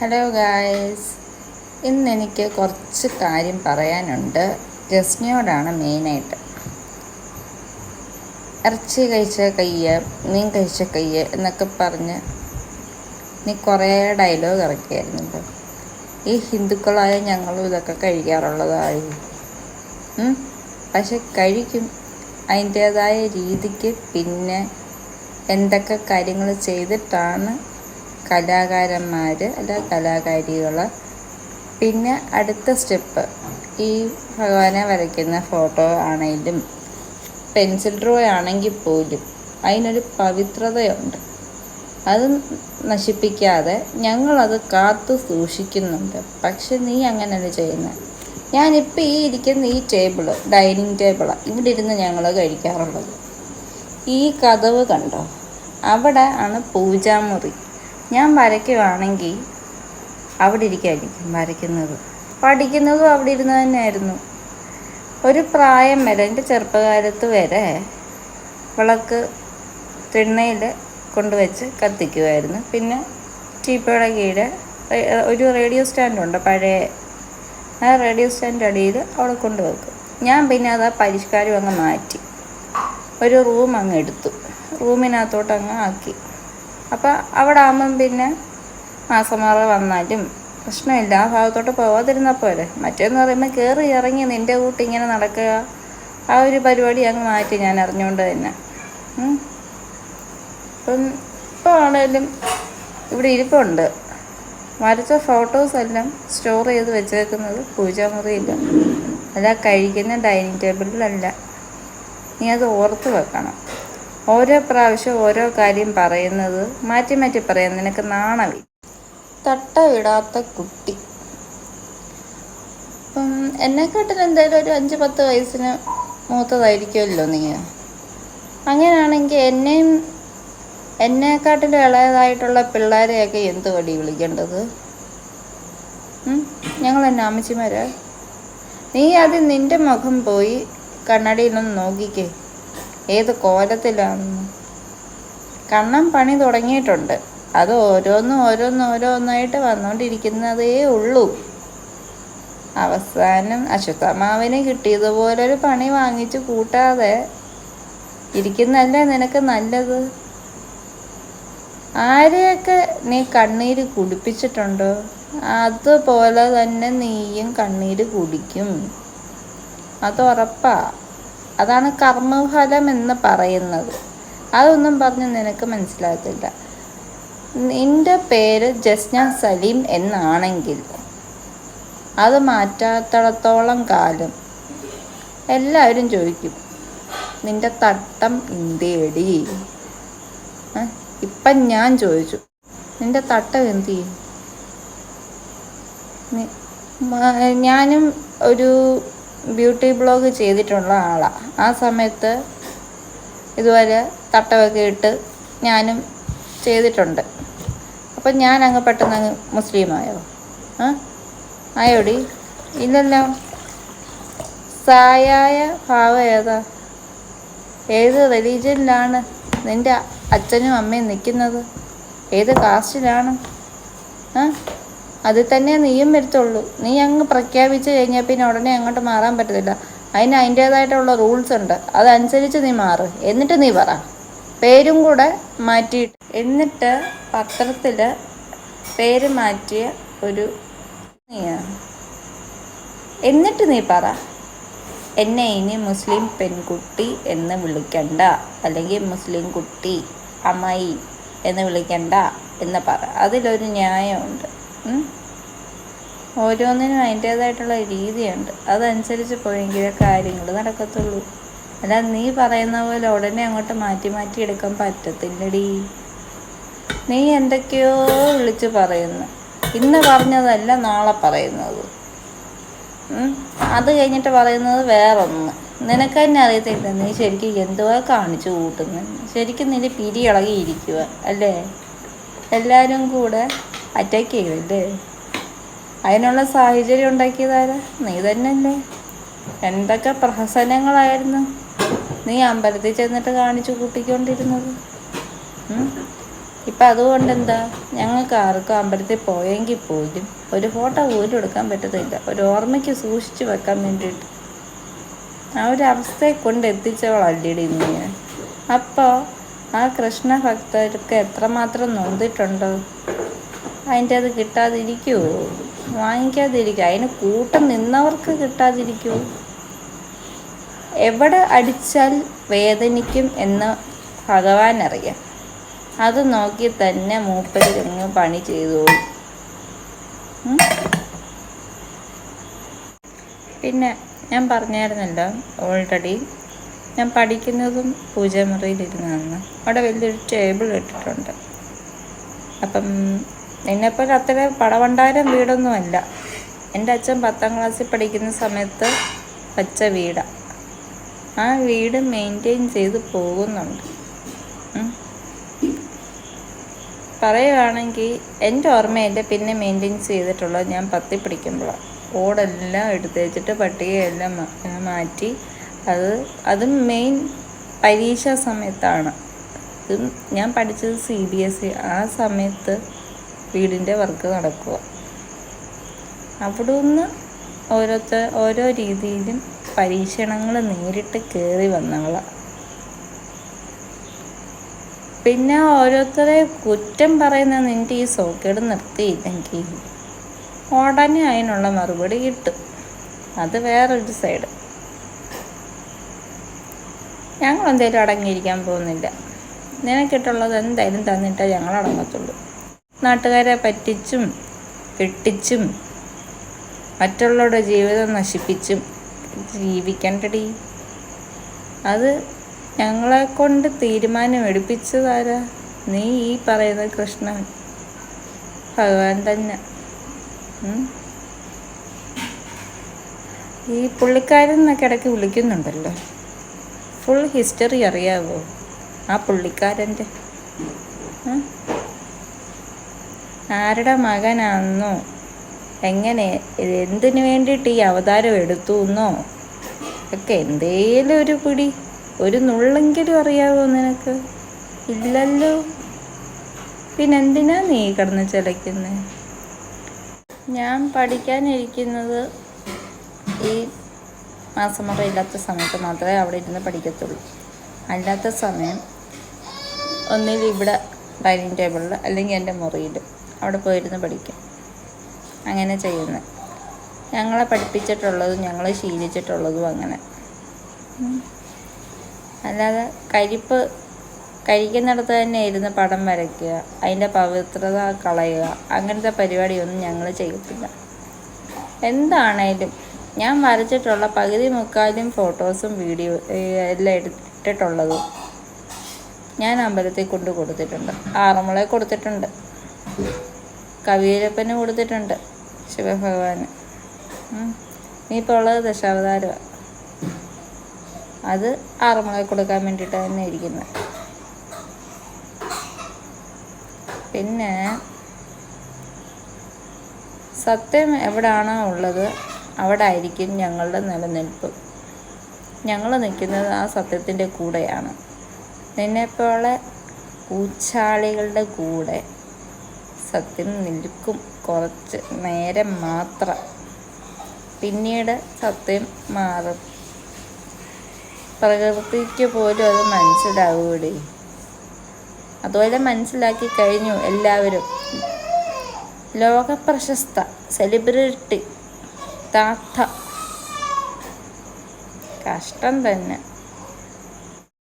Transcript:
Hello guys ഇന്ന് എനിക്ക് കുറച്ച് കാര്യം പറയാനുണ്ട്. ജസ്നയോടാണ് മെയിനായിട്ട്. ഇറച്ചി കഴിച്ച കയ്യ് മീൻ കഴിച്ച കയ്യ് എന്നൊക്കെ പറഞ്ഞ് നീ കുറേ ഡയലോഗ് ഇറക്കിയായിരുന്നല്ലോ. ഈ ഹിന്ദുക്കളായ ഞങ്ങളും ഇതൊക്കെ കഴിക്കാറുള്ളതായി? പക്ഷെ കഴിക്കും. അതിന്റേതായ രീതിക്ക് പിന്നെ എന്തൊക്കെ കാര്യങ്ങൾ ചെയ്തിട്ടാണ് കലാകാരന്മാർ അല്ല കലാകാരികൾ പിന്നെ അടുത്ത സ്റ്റെപ്പ് ഈ ഭഗവാനെ വരയ്ക്കുന്ന ഫോട്ടോ ആണെങ്കിലും പെൻസിൽ ഡ്രോ ആണെങ്കിൽ പോലും അതിനൊരു പവിത്രതയുണ്ട്. അത് നശിപ്പിക്കാതെ ഞങ്ങളത് കാത്തു സൂക്ഷിക്കുന്നുണ്ട്. പക്ഷെ നീ അങ്ങനെയല്ല ചെയ്യുന്നത് ഞാനിപ്പോൾ ഈ ഇരിക്കുന്ന ഈ ടേബിൾ ഡൈനിങ് ടേബിളാണ് ഇവിടെ ഇരുന്ന് ഞങ്ങൾ കഴിക്കാറുള്ളത്. ഈ കഥവ് കണ്ടോ? അവിടെ ആണ് പൂജാമുറി. ഞാൻ വരയ്ക്കുവാണെങ്കിൽ അവിടെ ഇരിക്കായിരിക്കും വരയ്ക്കുന്നത്. പഠിക്കുന്നതും അവിടെ ഇരുന്ന് തന്നെയായിരുന്നു. ഒരു പ്രായം വരെ എന്റെ ചെറുപ്പകാലത്ത് വരെ വിളക്ക് തിണ്ണയിൽ കൊണ്ടുവച്ച് കത്തിക്കുമായിരുന്നു പിന്നെ ടീപ്പയുടെ കീഴെ ഒരു റേഡിയോ സ്റ്റാൻഡുണ്ട് പഴയ ആ റേഡിയോ സ്റ്റാൻഡ് അടിയിൽ അവിടെ കൊണ്ടുവെക്കും. ഞാൻ പിന്നെ അത് ആ പരിഷ്കാരം അങ്ങ് മാറ്റി. ഒരു റൂം അങ്ങ് എടുത്തു. റൂമിനകത്തോട്ട് അങ്ങ് ആക്കി. അപ്പോൾ അവിടെ ആകുമ്പം പിന്നെ മാസമാറ വന്നാലും പ്രശ്നമില്ല. ആ ഭാഗത്തോട്ട് പോവാതിരുന്നാൽ പോലെ മറ്റേന്ന് പറയുമ്പോൾ കയറി ഇറങ്ങി നിന്റെ കൂട്ടി ഇങ്ങനെ നടക്കുക. ആ ഒരു പരിപാടി അങ്ങ് മാറ്റി ഞാൻ അറിഞ്ഞുകൊണ്ട് തന്നെ. അപ്പം ഇപ്പം ആണേലും ഇവിടെ ഇരിപ്പുണ്ട്. വരച്ച ഫോട്ടോസ് എല്ലാം സ്റ്റോർ ചെയ്ത് വെച്ചേക്കുന്നത് പൂജാമുറിയില്ല അല്ല കഴിക്കുന്ന ഡൈനിങ് ടേബിളിലല്ല. നീ അത് ഓർത്ത് വെക്കണം. ഓരോ പ്രാവശ്യം ഓരോ കാര്യം പറയുന്നത് മാറ്റി മാറ്റി പറയാൻ നിനക്ക് നാണവി. തട്ടവിടാത്ത കുട്ടി. അപ്പം എന്നെക്കാട്ടിൽ എന്തായാലും ഒരു അഞ്ച് പത്ത് വയസ്സിന് മൂത്തതായിരിക്കുമല്ലോ നീ. അങ്ങനെയാണെങ്കിൽ എന്നെയും എന്നെക്കാട്ടിലും ഇളയതായിട്ടുള്ള പിള്ളേരെയൊക്കെ എന്ത് വടി വിളിക്കേണ്ടത്? ഞങ്ങൾ എന്നെ അമ്മച്ചിമാരാ? നീ ആദ്യം നിന്റെ മുഖം പോയി കണ്ണടിയിലൊന്ന് നോക്കിക്കേ. ഏത് കോലത്തിലാണെന്ന്. കണ്ണം പണി തുടങ്ങിയിട്ടുണ്ട്. അത് ഓരോന്നും ഓരോന്നും ഓരോന്നായിട്ട് വന്നുകൊണ്ടിരിക്കുന്നതേ ഉള്ളൂ. അവസാനം അശ്വത്ഥമാവിന് കിട്ടിയതുപോലൊരു പണി വാങ്ങിച്ച് കൂട്ടാതെ ഇരിക്കുന്നല്ലേ നിനക്ക് നല്ലത്? ആരെയൊക്കെ നീ കണ്ണീര് കുടിപ്പിച്ചിട്ടുണ്ടോ? അതുപോലെ തന്നെ നീയും കണ്ണീര് കുടിക്കും. അത് ഉറപ്പാ. അതാണ് കർമ്മഫലം എന്ന് പറയുന്നത്. അതൊന്നും പറഞ്ഞ് നിനക്ക് മനസ്സിലാകത്തില്ല. നിന്റെ പേര് ജസ്ന സലീം എന്നാണെങ്കിൽ അത് മാറ്റാത്തിടത്തോളം കാലം എല്ലാവരും ചോദിക്കും നിന്റെ തട്ടം ഏ? ഇപ്പം ഞാൻ ചോദിച്ചു നിന്റെ തട്ടം എന്ത്? ചെയ്യും ഞാനും ഒരു ബ്യൂട്ടി ബ്ലോഗ് ചെയ്തിട്ടുള്ള ആളാണ് ആ സമയത്ത് ഇതുപോലെ തട്ടമൊക്കെ ഇട്ട് ഞാനും ചെയ്തിട്ടുണ്ട്. അപ്പം ഞാൻ അങ്ങ് പെട്ടെന്ന് അങ്ങ് മുസ്ലിമായോ? ആ? ആയോടി. ഇല്ലല്ലോ. സായായ ഭാവം ഏതാ? ഏത് റിലീജിയനിലാണ് നിന്റെ അച്ഛനും അമ്മയും നിൽക്കുന്നത്? ഏത് കാസ്റ്റിലാണ്? ആ? അതിൽ തന്നെ നീയും വരത്തുള്ളൂ. നീ അങ്ങ് പ്രഖ്യാപിച്ചു കഴിഞ്ഞാൽ പിന്നെ ഉടനെ അങ്ങോട്ട് മാറാൻ പറ്റത്തില്ല. അതിന് അതിന്റേതായിട്ടുള്ള റൂൾസ് ഉണ്ട്. അതനുസരിച്ച് നീ മാറ്. എന്നിട്ട് നീ പറ. പേരും കൂടെ മാറ്റിയിട്ട്. എന്നിട്ട് പത്രത്തിൽ പേര് മാറ്റിയ ഒരു നീയാ എന്നിട്ട് നീ പറ. എന്നെ ഇനി മുസ്ലിം പെൺകുട്ടി എന്ന് വിളിക്കണ്ട. അല്ലെങ്കിൽ മുസ്ലിം കുട്ടി അമ്മായി എന്ന് വിളിക്കണ്ട എന്ന് പറ. അതിലൊരു ന്യായമുണ്ട്? ഓരോന്നിനും അതിന്റേതായിട്ടുള്ള രീതിയുണ്ട്. അതനുസരിച്ച് പോയെങ്കിലേ കാര്യങ്ങൾ നടക്കത്തുള്ളൂ. അല്ല നീ പറയുന്ന പോലെ ഉടനെ അങ്ങോട്ട് മാറ്റി മാറ്റി എടുക്കാൻ പറ്റത്തില്ലടി. നീ എന്തൊക്കെയോ വിളിച്ച് പറയുന്നു. ഇന്ന് പറഞ്ഞതല്ല നാളെ പറയുന്നത്. അത് കഴിഞ്ഞിട്ട് പറയുന്നത് വേറൊന്ന്. നിനക്ക് തന്നെ അറിയത്തില്ല നീ ശരിക്കും എന്തുവാ കാണിച്ചു കൂട്ടുന്നു ശരിക്കും നിന്റെ പിരി ഇളകിയിരിക്കുക അല്ലേ? എല്ലാവരും കൂടെ അറ്റാക്ക് ചെയ്തല്ലേ അതിനുള്ള സാഹചര്യം ഉണ്ടാക്കിയതാരാ? നീ തന്നെയല്ലേ. എന്തൊക്കെ പ്രഹസനങ്ങളായിരുന്നു. നീ അമ്പലത്തിൽ ചെന്നിട്ട് കാണിച്ചു കൂട്ടിക്കൊണ്ടിരുന്നത്? ഇപ്പം അതുകൊണ്ട് എന്താ ഞങ്ങൾക്ക് ആർക്കും അമ്പലത്തിൽ പോയെങ്കിൽ പോലും ഒരു ഫോട്ടോ പോലും എടുക്കാൻ പറ്റത്തില്ല. ഒരു ഓർമ്മയ്ക്ക് സൂക്ഷിച്ചു വെക്കാൻ വേണ്ടിയിട്ട്. ആ ഒരു അവസ്ഥയെ കൊണ്ട് എത്തിച്ചവളല്ലേടി നീ. അപ്പോൾ ആ കൃഷ്ണ ഭക്തർക്ക് എത്രമാത്രം നൊന്തിട്ടുണ്ടോ അതിന്റെ അത് കിട്ടാതിരിക്കുമോ വാങ്ങിക്കാതിരിക്കുമോ അതിന് കൂട്ടം നിന്നവർക്ക് കിട്ടാതിരിക്കുമോ എവിടെ അടിച്ചാൽ വേദനിക്കും എന്ന് ഭഗവാൻ അറിയാം. അത് നോക്കി തന്നെ മൂപ്പരിങ്ങ് പണി ചെയ്തോളൂ? പിന്നെ ഞാൻ പറഞ്ഞായിരുന്നല്ലോ ഓൾറെഡി ഞാൻ പഠിക്കുന്നതും പൂജാമുറിയിലിരുന്നാണ് അവിടെ വലിയൊരു ടേബിൾ ഇട്ടിട്ടുണ്ട്. അപ്പം നിന്നെപ്പോലെ അത്ര പടവണ്ടാരം വീടൊന്നുമല്ല. എന്റെ അച്ഛൻ പത്താം ക്ലാസ്സിൽ പഠിക്കുന്ന സമയത്ത് വച്ച വീടാണ് ആ വീട് മെയിന്റെയിൻ ചെയ്ത് പോകുന്നുണ്ട്. പറയുകയാണെങ്കിൽ എന്റെ ഓർമ്മയിൽ പിന്നെ മെയിന്റെയിൻ ചെയ്തിട്ടുള്ളത് ഞാൻ പത്തി പിടിക്കുമ്പോഴാണ് ഓടെല്ലാം എടുത്ത് വെച്ചിട്ട് പട്ടികയെല്ലാം മാറ്റി അത് അതും മെയിൻ പരീക്ഷാ സമയത്താണ്. ഞാൻ പഠിച്ചത് സി ബി എസ് ഇ ആ സമയത്ത് വീടിന്റെ വർക്ക് നടക്കുക. അവിടെ നിന്ന് ഓരോരുത്തർ ഓരോ രീതിയിലും പരീക്ഷണങ്ങൾ നേരിട്ട് കയറി വന്നവളാണ് പിന്നെ ഓരോരുത്തരെ കുറ്റം പറയുന്ന നിന്റെ ഈ സോക്കേട് നിർത്തിയില്ലെങ്കിൽ ഉടനെ അതിനുള്ള മറുപടി കിട്ടും. അത് വേറൊരു സൈഡ്. ഞങ്ങൾ എന്തായാലും അടങ്ങിയിരിക്കാൻ പോകുന്നില്ല. നിനക്കിട്ടുള്ളത് എന്തായാലും തന്നിട്ടേ ഞങ്ങൾ അടങ്ങത്തുള്ളൂ നാട്ടുകാരെ പറ്റിച്ചും കെട്ടിച്ചും മറ്റുള്ളവരുടെ ജീവിതം നശിപ്പിച്ചും ജീവിക്കണ്ടടി. അത് ഞങ്ങളെ കൊണ്ട് തീരുമാനം എടുപ്പിച്ചതാരാ? നീ ഈ പറയുന്ന കൃഷ്ണൻ. ഭഗവാൻ തന്നെ. ഈ പുള്ളിക്കാരൻ എന്നൊക്കെ ഇടയ്ക്ക് വിളിക്കുന്നുണ്ടല്ലോ. ഫുൾ ഹിസ്റ്ററി അറിയാവോ? ആ പുള്ളിക്കാരന്റെ? ആരുടെ മകനാണെന്നോ എങ്ങനെ? എന്തിനു വേണ്ടിയിട്ട് ഈ അവതാരം എടുത്തു എന്നോ ഒക്കെ എന്തേലും ഒരു പിടി. ഒരു നുള്ളെങ്കിലും അറിയാവോ നിനക്ക്? ഇല്ലല്ലോ. പിന്നെന്തിനാ നീ കിടന്ന് ചിലയ്ക്കുന്നത് ഞാൻ പഠിക്കാനിരിക്കുന്നത് ഈ മാസമുറ ഇല്ലാത്ത സമയത്ത് മാത്രമേ അവിടെ ഇരുന്ന് പഠിക്കത്തുള്ളൂ. അല്ലാത്ത സമയം ഒന്നിൽ ഇവിടെ ഡൈനിങ് ടേബിളിൽ അല്ലെങ്കിൽ എന്റെ മുറിയിൽ അവിടെ പോയിരുന്ന് പഠിക്കും. അങ്ങനെ ചെയ്യുന്നത് ഞങ്ങളെ പഠിപ്പിച്ചിട്ടുള്ളതും ഞങ്ങൾ ശീലിച്ചിട്ടുള്ളതും അങ്ങനെ. അല്ലാതെ കരിപ്പ് കഴിക്കുന്നിടത്ത് തന്നെ ഇരുന്ന് പടം വരയ്ക്കുക അതിന്റെ പവിത്രത കളയുക അങ്ങനത്തെ പരിപാടിയൊന്നും ഞങ്ങൾ ചെയ്യത്തില്ല. എന്താണേലും ഞാൻ വരച്ചിട്ടുള്ള പകുതി മുക്കാലും ഫോട്ടോസും വീഡിയോ എല്ലാം എടുത്തിട്ടുള്ളതും ഞാൻ അമ്പലത്തിൽ കൊണ്ട് കൊടുത്തിട്ടുണ്ട് ആറന്മുളയിൽ കൊടുത്തിട്ടുണ്ട്. കവിയൂരപ്പന് കൊടുത്തിട്ടുണ്ട് ശിവഭഗവാന്. നീ ഇപ്പോൾ ഉള്ളത് ദശാവതാരമാണ് അത് ആറന്മുളയിൽ കൊടുക്കാൻ വേണ്ടിയിട്ട് തന്നെ ഇരിക്കുന്നത് പിന്നെ സത്യം എവിടാണോ ഉള്ളത് അവിടെ ആയിരിക്കും ഞങ്ങളുടെ നിലനിൽപ്പ്. ഞങ്ങൾ നിൽക്കുന്നത് ആ സത്യത്തിന്റെ കൂടെയാണ്. നിന്നെപ്പോലെ ഊച്ചാളികളുടെ കൂടെ സത്യം നിൽക്കും കുറച്ച് നേരം മാത്രം. പിന്നീട് സത്യം മാറും. പ്രകൃതിക്ക് പോലും അത് മനസ്സിലാവൂടെ. അതുപോലെ മനസ്സിലാക്കി കഴിഞ്ഞു എല്ലാവരും. ലോകപ്രശസ്ത സെലിബ്രിറ്റി താത്ത. കഷ്ടം തന്നെ.